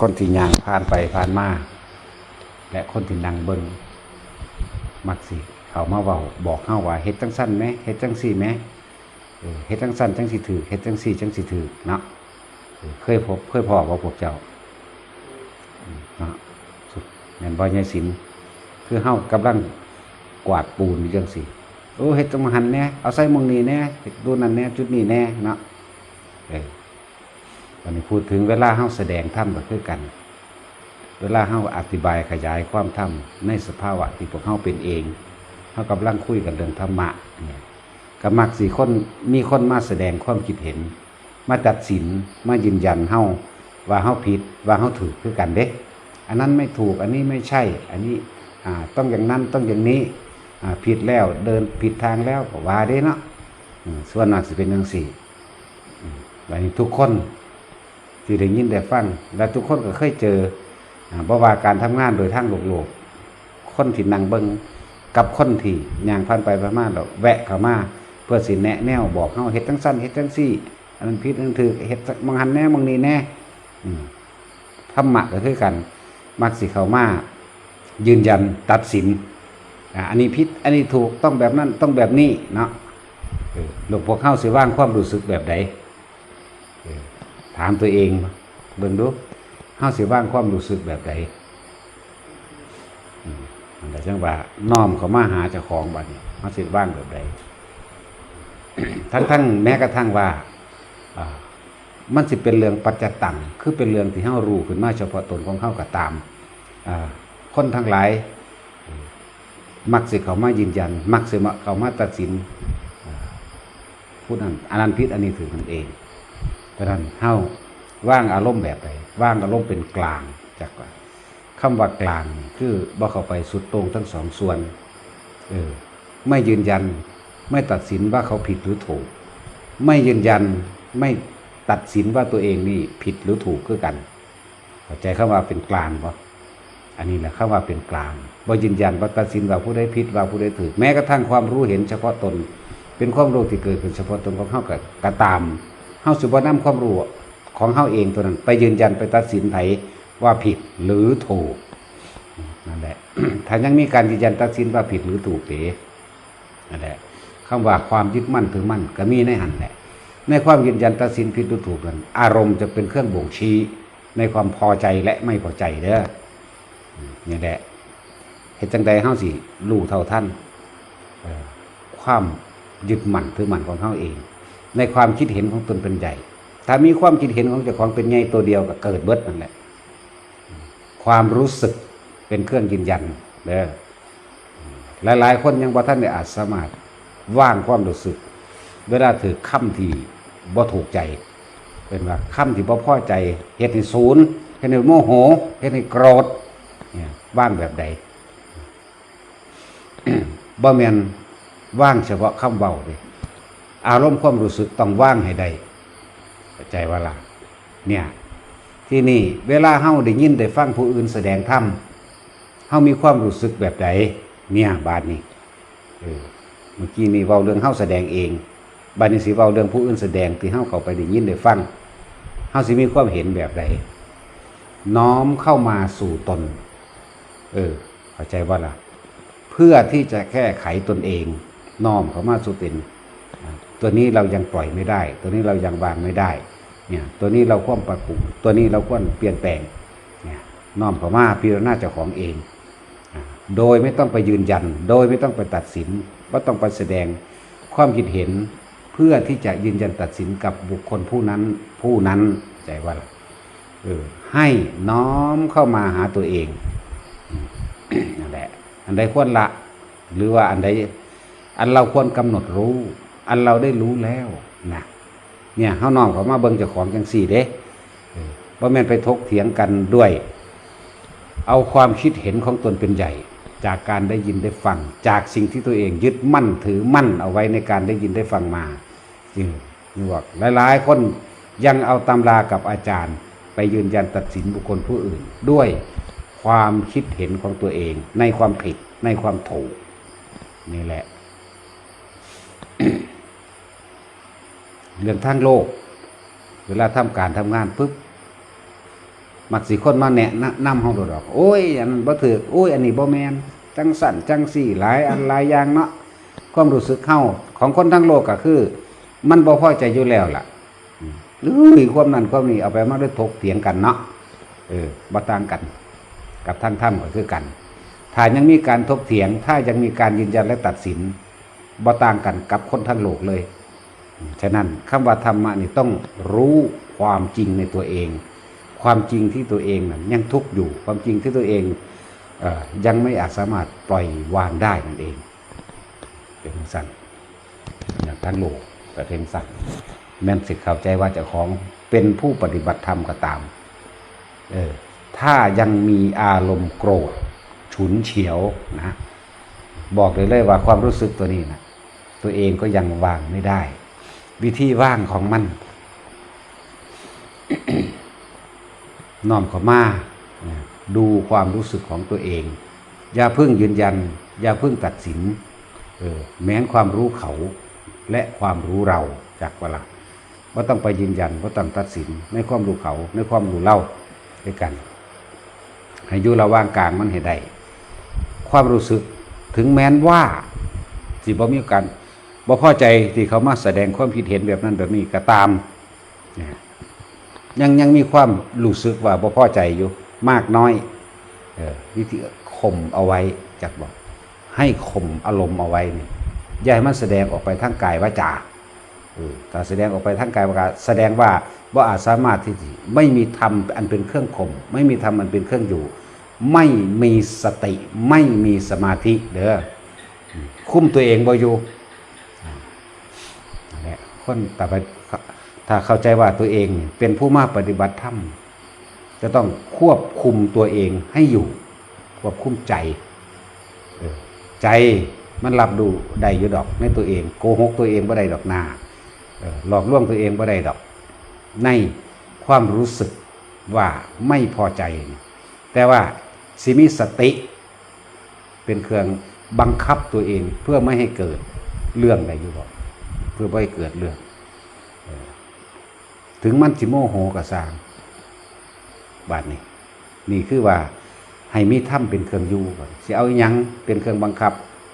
คนที่ย่างผ่านไปผ่านมา และคนที่นั่งเบิงมักสิเขามาเว้าบอกเฮาว่าเฮ็ดจังสั้นไหมเฮ็ดจังซี่ไหมเฮ็ดจังสั้นจังสิถือเฮ็ดจังซี่จังสิถือเนาะเคยพบเคยพอบ่พวกเจ้าเนาะสุดแม่นบ่ยายศิลป์คือเฮากำลังกวาดปูนจังซี่โอ้เฮ็ดจังหันแน่เอาใส่มงนี้แน่ดูนั่นแน่จุดนี้แน่เนาะ อันนี้พูดถึงเวลาเฮาแสดงธรรมก็คือกัน เวลาเฮาอธิบายขยายความธรรมในสภาวะที่พวกเฮาเป็นเองเฮากำลังคุยกันเรื่องธรรมะเนี่ยก็มักสิคนมีคนมาแสดงความคิดเห็น มาตัดสินมายืนยันเฮาว่าเฮาผิดว่าเฮาถูกคือกันเด้อันนั้นไม่ถูกอันนี้ไม่ใช่ อันนี้ต้องอย่างนั้นต้องอย่างนี้ผิดแล้วเดินผิดทางแล้วว่าเด้เนาะส่วนมากสิเป็นจังซี่อืมแล้วนี่ทุกคน ที่ได้ยินได้ฟังและทุกคนก็เคยเจออ่าบ่ว่าการทำงานโดยทางโลกโลกคนที่นั่งเบิงกับคนที่ย่างผ่านไปผ่านมาแล้วแวะเข้ามาเพื่อสิแนะแนวบอกเฮาเฮ็ดจังสั้นเฮ็ดจังซี่อันนั้นผิดอันนั้นถูกเฮ็ดบางหันแน่บางนี้แน่อืมธรรมะก็คือกัน มักสิเข้ามายืนยันตัดสินอันนี้ผิดอันนี้ถูกต้องแบบนั้นต้องแบบนี้เนาะหลวงพวกเฮาสิว่างความรู้สึกแบบใด ถามตัวเองเบิ่งดูเฮาสิว่างความรู้สึกแบบใดอืมอันใดจังว่าน้อมเขามาหาเจ้าของบัดนี้เฮาสิว่างแบบใดทั้งทั้งแม้กระทั่งว่ามันสิเป็นเรื่องปัจจตังคือเป็นเรื่องที่เฮารู้ขึ้นมาเฉพาะตนของเฮาก็ตามคนทั้งหลาย มักสิเขามายืนยัน มักสิเขามาตัดสินอ่าผู้นั้นอันนั้นผิดอันนี้ถือมันเอง เพราะนั้นเฮาว่างอารมณ์แบบใดว่างอารมณ์เป็นกลางจากว่าคำว่ากลางคือบ่เข้าไปสุดตรงทั้งสองส่วนเออไม่ยืนยันไม่ตัดสินว่าเขาผิดหรือถูก ไม่ยืนยันไม่ตัดสินว่าตัวเองนี่ผิดหรือถูกคือกันเข้าใจคำว่าเป็นกลางปะอันนี้แหละคำว่าเป็นกลางบ่ยืนยันว่าตัดสินว่าผู้ใดผิดว่าผู้ใดถูกแม้กระทั่งความรู้เห็นเฉพาะตน เป็นความรู้ที่เกิดขึ้นเฉพาะตนของเฮากับกระตาม เฮาสุบนำความรู้ของเฮาเองตัวนั้น ไปยืนยันไปตัดสินไผว่าผิดหรือถูกนั่นแหละถ้ายังมีการยืนยันตัดสินว่าผิดหรือถูกเต๋นั่นแหละคำว่าความยึดมั่นถือมั่นก็มีในหันแหละ ในความยืนยันตัดสินผิดหรือถูกนั้นอารมณ์จะเป็นเครื่องบ่งชี้ ในความพอใจและไม่พอใจเด้ออืมนี่แหละเหตุจังใดเฮาสิรู้เท่าท่านความยึดมั่นถือมั่นของเฮาเอง ในความคิดเห็นของตนเป็นใหญ่ ถ้ามีความคิดเห็นของเจ้าของเป็นใหญ่ตัวเดียวก็เกิดเบิดนั่นแหละ ความรู้สึกเป็นเครื่องยืนยันเด้อหลาย ๆ คนยังบ่ท่านได้อาจสามารถว่างความรู้สึก เวลาถือคำที่บ่ถูกใจ เป็นว่าคำที่บ่พอใจเฮ็ดให้ศูนย์เฮ็ดให้โมโหเฮ็ดให้โกรธเนี่ยว่างแบบใดบ่แมนว่างเฉพาะคำเว้าเด้ อารมณ์ความรู้สึกต้องว่างให้ได้ใจว่าล่ะเนี่ยที่นี่เวลาเฮาได้ยินได้ฟังผู้อื่นแสดงธรรมเฮามีความรู้สึกแบบใดเนี่ยบาดนี้เออเมื่อกี้นี่เว้าเรื่องเฮาแสดงเองบาดนี้สิเว้าเรื่องผู้อื่นแสดงที่เฮาเข้าไปได้ยินได้ฟังเฮาสิมีความเห็นแบบใดน้อมเข้ามาสู่ตน เออเข้าใจว่าล่ะ เพื่อที่จะแก้ไขตนเอง น้อมเข้ามาสู่ตน ตัวนี้เรายังปล่อยไม่ได้ ตัวนี้เรายังวางไม่ได้เนี่ยตัวนี้เราควรปรับปรุงตัวนี้เราควรเปลี่ยนแปลงเนี่ยน้อมเข้ามาพิจารณาเจ้าของเอง โดยไม่ต้องไปยืนยัน โดยไม่ต้องไปตัดสินว่าต้องไปแสดงความคิดเห็นเพื่อที่จะยืนยันตัดสินกับบุคคลผู้นั้นผู้นั้นใจว่าเออให้น้อมเข้ามาหาตัวเองนั่นแหละอันใดควรละ หรือว่าอันใดอันเราควรกำหนดรู้ อันเราได้รู้แล้วนะเนี่ยเขาน้อมเขามาเบิ่งเจ้าของจังสี่เด้เออบ่แม่นไปทกเถียงกันด้วย เอาความคิดเห็นของตนเป็นใหญ่ จากการได้ยินได้ฟัง จากสิ่งที่ตัวเองยึดมั่นถือมั่นเอาไว้ในการได้ยินได้ฟังมาจริงนี่บอกหลายๆ คนยังเอาตำรากับอาจารย์ ไปยืนยันตัดสินบุคคลผู้อื่น ด้วยความคิดเห็นของตัวเอง ในความผิดในความถูกนี่แหละ เรื่องทางโลก เวลาทำการทำงานปุ๊บมักสิคนมาแนะนะนำเฮาโดดอก โอ้ยอันนั้นบ่ถูกโอ้ย อันนี้บ่แมนจังสั่นจังสี่หลายอันหลายอย่างเนาะความรู้สึกเฮาของคนทั้งโลกก็คือ มันบ่พอใจอยู่แล้วล่ะอืมหรือความนั้นความนี้เอาไปมาได้ถกเถียงกันเนาะเออบ่ต่างกัน กับทางธรรมก็คือกัน ถ้ายังมีการถกเถียง ถ้ายังมีการยืนยันและตัดสินบ่ต่างกันกับคนทั้งโลกเลย ฉะนั้นคำว่าธรรมะนี่ต้องรู้ความจริงในตัวเอง ความจริงที่ตัวเองนั้นยังทุกข์อยู่ ความจริงที่ตัวเองเอยังไม่อาจสามารถปล่อยวางได้นั่นเอง เป็นสั่นอย่างทั้งโลกแต่เป็นสั่นแม่นสิเข้าใจว่าเจ้าของเป็นผู้ปฏิบัติธรรมก็ตามเออถ้ายังมีอารมณ์โกรธ ฉุนเฉียวนะ บอกเลยเลยว่าความรู้สึกตัวนี้นะตัวเองก็ยังวางไม่ได้ วิธีว่างของมันน้อมเข้ามาดูความรู้สึกของตัวเอง อย่าเพิ่งยืนยัน อย่าเพิ่งตัดสินออแม้นความรู้เขาและความรู้เราจากเวลาว่าต้องไปยืนยันว่าต้องตัดสินในความรู้เขาในความรู้เราด้วยกัน ให้อยู่ระว่างกลางมันให้ได้ความรู้สึกถึงแม้นว่าสิบ่มีการ บ่พอใจที่เขามาแสดงความคิดเห็นแบบนั้นแบบนี้ก็ตาม ยังยังมีความรู้สึกว่าบ่พอใจอยู่มากน้อยเออวิธีข่มเอาไว้จักบอก ให้ข่มอารมณ์เอาไว้นี่อย่าให้มันแสดงออกไปทางกายวาจาออถ้าแสดงออกไปทางกายวาจาแสดงว่าว่าอาจสามารถที่จะไม่มีธรรมอันเป็นเครื่องข่มไม่มีธรรมอันเป็นเครื่องอยู่ ไม่มีสติไม่มีสมาธิเด้อคุ้มตัวเองบ่อยู่ คนแต่ไปถ้าเข้าใจว่าตัวเองเป็นผู้มาปฏิบัติธรรมจะต้องควบคุมตัวเองให้อยู่ ควบคุมใจใจมันรับดูได้อยู่ดอกในตัวเอง โกหกตัวเองบ่ได้ดอกหนาหลอกลวงตัวเองบ่ได้ดอก ในความรู้สึกว่าไม่พอใจ แต่ว่าสิมีสติ เป็นเครื่องบังคับตัวเองเพื่อไม่ให้เกิดเรื่องใดอยู่บ่ เพื่อไม่เกิดเรื่องถึงมันสิโมโหกระสร้างบาดนี้ นี่คือว่าให้มีถ้ำเป็นเครื่องอยู่ก่อนสิเอาอิยังเป็นเครื่องบังคับ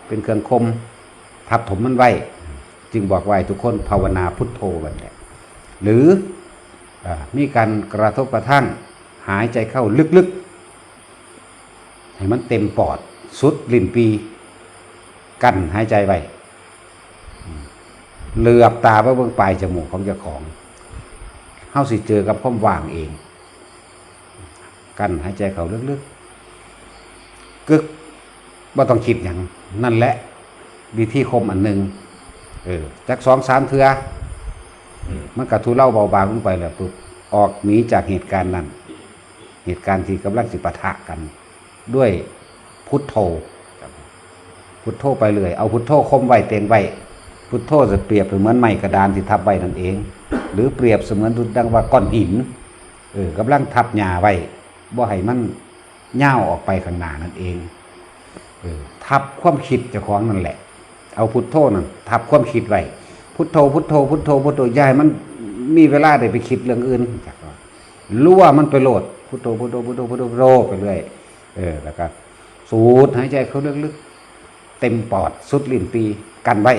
เป็นเครื่องคม ทับถมมันไว้ จึงบอกไว้ทุกคนภาวนาพุทโธกันแหละหรืออมีการกระทบกระทั่งหายใจเข้าลึกๆ ให้มันเต็มปอด สุดลิ้นปี กั้นหายใจไว้ เหลือบตาไว้เบื้องปลายจมูกของเจ้าของเฮาสิเจอกับความว่างเอง กันหายใจเขาลึกๆกึกว่าต้องคิดอย่างนั่นแหละ วิธีคมอันหนึ่งเออจากสองสามเทือมันกระทุเล่าเบาบางลงไปแล้วปุ๊บออกหนีจากเหตุการณ์นั้น เหตุการณ์ที่กำลังสิปะทะกัน ด้วยพุทโธพุทโธไปเลย เอาพุทโธคมไว้เต็งไว้ พุทโธจะเปรียบเหมือนไม้กระดานที่ทับไว้นั่นเอง หรือเปรียบเสมือนดุดังว่าก้อนหินเออกำลังทับหญ้าไว้บ่ให้มันย่าวออกไปข้างหน้านั่นเองเออทับความคิดเจ้าของนั่นแหละ เอาพุทโธนั่นทับความคิดไว้พุทโธพุทโธพุทโธพุทโธยาให้มันมีเวลาได้ไปคิดเรื่องอื่นจักว่ารู้ว่ามันไปโหลดพุทโธพุทโธพุทโธพุทโธโธไปเรื่อยเออแล้วก็สูดหายใจเขาลึกๆเต็มปอดสุดลิ้นปีกันไว้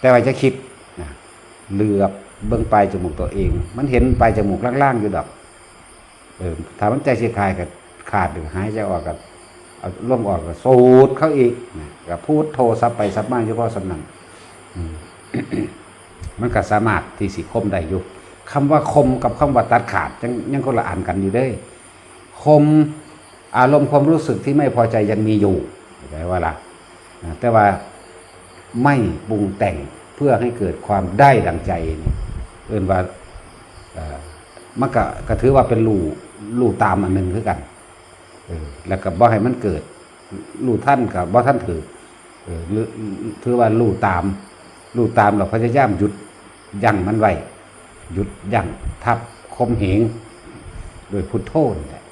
แต่ว่าจะคิดนะเหลือบเบื้องปลายจมูกตัวเอง มันเห็นปลายจมูกล่างๆอยู่ดอกเออถ้ามันใจเสียคายกับขาดหรือหายใจออกกับเอาลมออกกับสูดเข้าอีกนะกับพูดโทรซับไปซับมาเฉพาะสำนันมันก็สามารถที่สิคมได้อยู่คำว่าคมกับคำว่าตัดขาดยังยังคนละอ่านกันอยู่เด้ยคมอารมณ์ความรู้สึกที่ไม่พอใจยังมีอยู่เข้าใจว่าล่ะแต่ว่า ไม่ปรุงแต่งเพื่อให้เกิดความได้ดังใจนี่เอื่นว่ามันก็ก็ถือว่าเป็นรูรูตามอันหนึ่งคือกันอแล้วก็บ่ให้มันเกิดรูท่านกับบ่ท่านถือเออหรือถือว่ารูตามรูตามเราพยายามหยุดยั้งมันไว้หยุดยั้งทับคมเหงโดยพุทโธนี่แหละ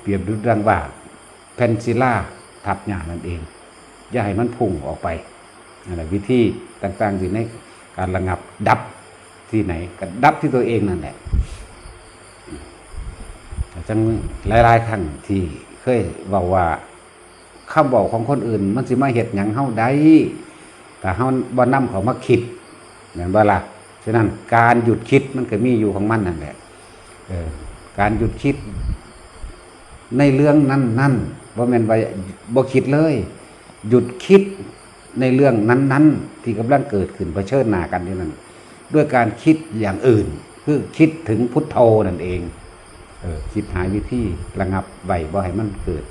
เปรียบดุจดังว่าเพนซิล่าทับหญ้านั่นเอง อย่าให้มันพุ่งออกไป นั่นแหละวิธีต่างๆที่ในการระงับดับที่ไหนก็ดับที่ตัวเองนั่นแหละจังหลายๆครั้งที่เคยเว้าว่าคำบอกของคนอื่น มันสิมาเฮ็ดหยังเฮาได้แต่เฮาบ่นำเขามาคิดแม่นบ่ล่ะฉะนั้นการหยุดคิดมันก็มีอยู่ของมันนั่นแหละการหยุดคิด ในเรื่องนั้นนั่นบ่แม่นว่าบ่คิดเลย หยุดคิด ในเรื่องนั้น ๆ ที่กำลังเกิดขึ้นเผชิญหน้ากันนี่นั่นด้วยการคิดอย่างอื่น คือคิดถึงพุทโธนั่นเองเออคิดหาวิธีระงับไว้บ่ให้มันเกิด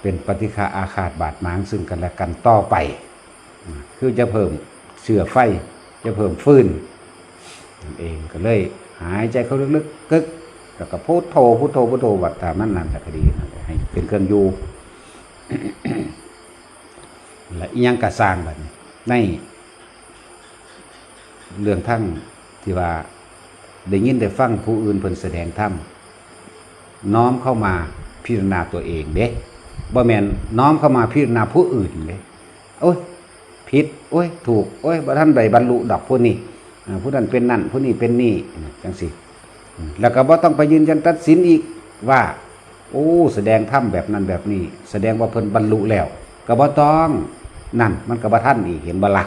เป็นปฏิฆาอาฆาตบาดหมางซึ่งกันและกันต่อไป คือจะเพิ่มเสื่อไฟ จะเพิ่มฟืนนั่นเองก็เลยหายใจเข้าลึกๆกึกแล้วก็พุทโธพุทโธพุทโธวัดตามันนั่นแหละก็ดีให้เป็นเครื่องอยู่ และอียังกระสร้างแบบนี้ในเรื่องทั้งที่ว่าได้ยินได้ฟังผู้อื่นเพิ่นแสดงธรรมน้อมเข้ามาพิจารณาตัวเองเด้บ่แม่นน้อมเข้ามาพิจารณาผู้อื่นเด้โอ้ยผิดโอ้ยถูกโอ้ยบ่ทันได้บรรลุดอกผู้นี้ผู้นั้นเป็นนั่นผู้นี้เป็นนี่จังซี่อืมแล้วก็บ่ต้องไปยืนยันตัดสินอีกว่า โอ้ แสดงธรรมแบบนั้นแบบนี้ แสดงว่าเพิ่นบรรลุแล้ว ก็บ่ต้อง นั่น มันก็บ่ทันอีกเห็นบล่ะ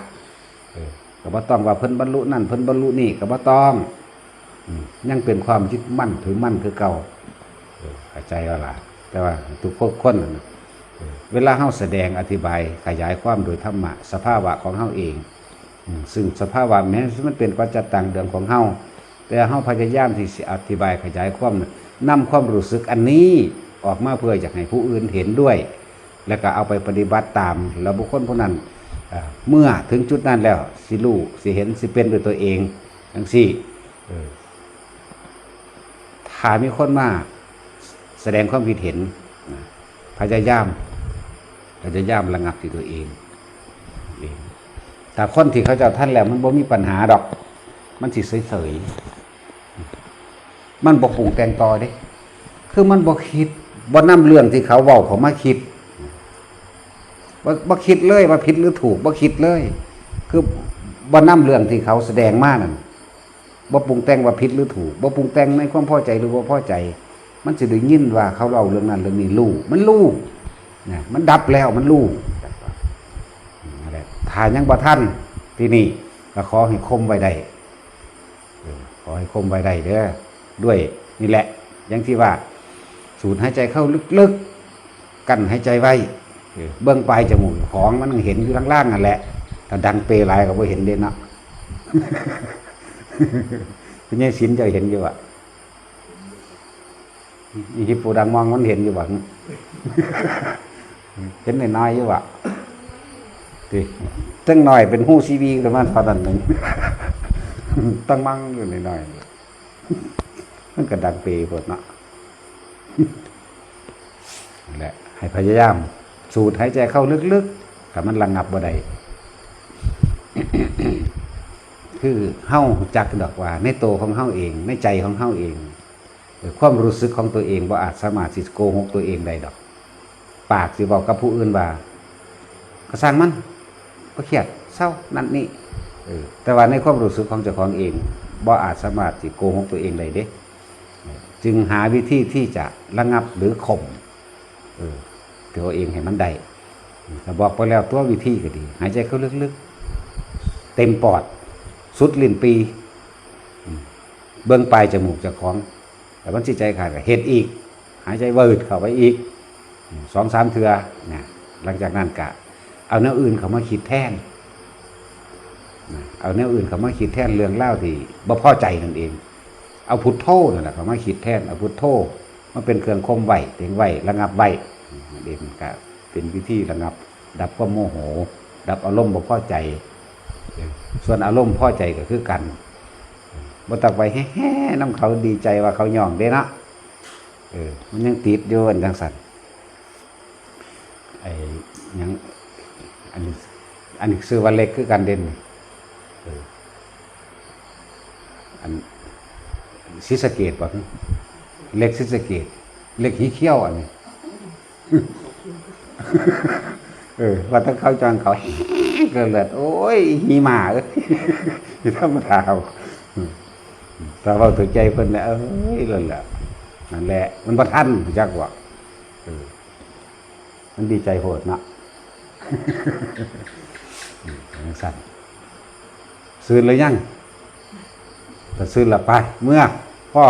เออก็บ่ต้องว่าเพิ่นบรรลุนั่นเพิ่นบรรลุนี่ก็บ่ต้องยังเป็นความยึดมั่นถือมั่นคือเก่าเออเข้าใจว่าล่ะ แต่ว่าทุกคนคนน่ะเวลาเฮาแสดงอธิบายขยายความโดยธรรมะสภาวะของเฮาเองซึ่งสภาวะแม้มันเป็นปัจจตังเดิมของเฮาแต่เฮาพยายามที่สิอธิบายขยายความน่ะนำความรู้สึกอันนี้ออกมาเพื่ออยากให้ผู้อื่นเห็นด้วย แล้วก็เอาไปปฏิบัติตาม แล้วบุคคลผู้นั้นเมื่อถึงจุดนั้นแล้ว สิรู้สิเห็นสิเป็นด้วยตัวเองทั้งสี่ถ้ามีคนมาแสดงความคิดเห็นพยายามพยายามระงับที่ตัวเองแต่คนที่เขาเจะท่านแล้ว มันบ่มีปัญหาดอก มันสิเฉยๆมันบ่ปรุงแต่งต่อเด้ คือมันบ่คิดบ่นำเรื่องที่เขาเว้าเขามาคิด บ่บ่คิดเลยว่าผิดหรือถูกบ่คิดเลย คือบ่นำเรื่องที่เขาแสดงมานั่นบ่ปรุงแต่งว่าผิดหรือถูกบ่ปรุงแต่งในความพอใจหรือบ่พอใจ มันสิได้ยินว่าเขาเล่าเรื่องนั้นเรื่องนี้รู้มันรู้นะมันดับแล้วมันรู้นั่แหละถ้ายังบ่ทันที่นี่ก็ขอให้คมไว้ได้ขอให้คมไว้ได้เด้อด้วยนี่แหละ อย่างที่ว่า สูดหายใจเข้าลึกๆ กั้นหายใจไว้ เบื้องปลายจมูกของมันเห็นอยู่ล่างๆนั่นแหละถ้าดังเปรลายก็บ่เห็นเด่นเนาะคุณยายสินจะเห็นอยู่อะอีที่ปูดังมองมันเห็นอยู่บ่เห็นน้อยๆอยู่อะดิตั้งหน่อยเป็นหู้ซีวีประมาณเท่านั้นหนึ่งตั้งมั่งอยู่น้อยๆมันก็ดังเปรย์พดเนาะนั่นแหละให้พยายาม สูดหายใจเข้าลึกๆแต่มันระงับบ่ได้คือเฮ้าจักดอกว่า ในตัวของเฮ้าเอง ในใจของเฮ้าเองความรู้สึกของตัวเองว่าอาจสามารถสิโกหกตัวเองได้ดอก ปากสิบอกกับผู้อื่นว่าก็สร้างมันก็เครียดเศร้านั่นนี่แต่ว่าในความรู้สึกของเจ้าของเองบ่อาจสามารถสิโกหกตัวเองได้เด้ จึงหาวิธีที่จะระงับหรือข่มเอ ตัวเองให้มันได้แต่บอกไปแล้วตัววิธีก็ดี หายใจเข้าลึกๆ เต็มปอด สุดลิ้นปี เบื้องปลายจมูกจะคล้าของ แต่วันจิตใจขาดก็เห็ดอีก หายใจเวิร์ดเข้าไปอีกสองสามเทือนะหลังจากนั้นกะ เอาแนวอื่นเขามาคิดแทนนเอาแนวอื่นเขามาคิดแทนเรื่องเล่าที่บ่พ่อใจนั่นเอง เอาพุทโธนั่นแหละเขามาคิดแทนเอาพุทโธมาเป็นเครื่องคมไหวเต็งไหวระงับไหว เองก็เป็นวิธีระงับ ดับความโมโห ดับอารมณ์บ่พอใจ ส่วนอารมณ์พอใจก็คือกันบ่ตักไปแฮ่ๆน้ำเขาดีใจว่าเขาย่องได้นะเออมันยังติดอยู่อันจังสันไอ้ยังอันนี้อันนี้ซื้อวันเล็กคือกันเด่นอันซิสเกตบ่เล็กซิสเกตเล็กหีเขี้ยวอันนี้ เออว่าถ้าเขาจังเขาเกิดเลือดโอ้ยหีหมาเอ้ยธรรมดาเอาอืมแต่ว่าถือใจเพิ่นเนี่ยเอ้ยเลยแหละนั่นแหละ มันบ่ทันจักว่าเออมันดีใจโหดเนาะสั่นซื้อเลยยังแต่ซื้อละไป เมื่อพ่อ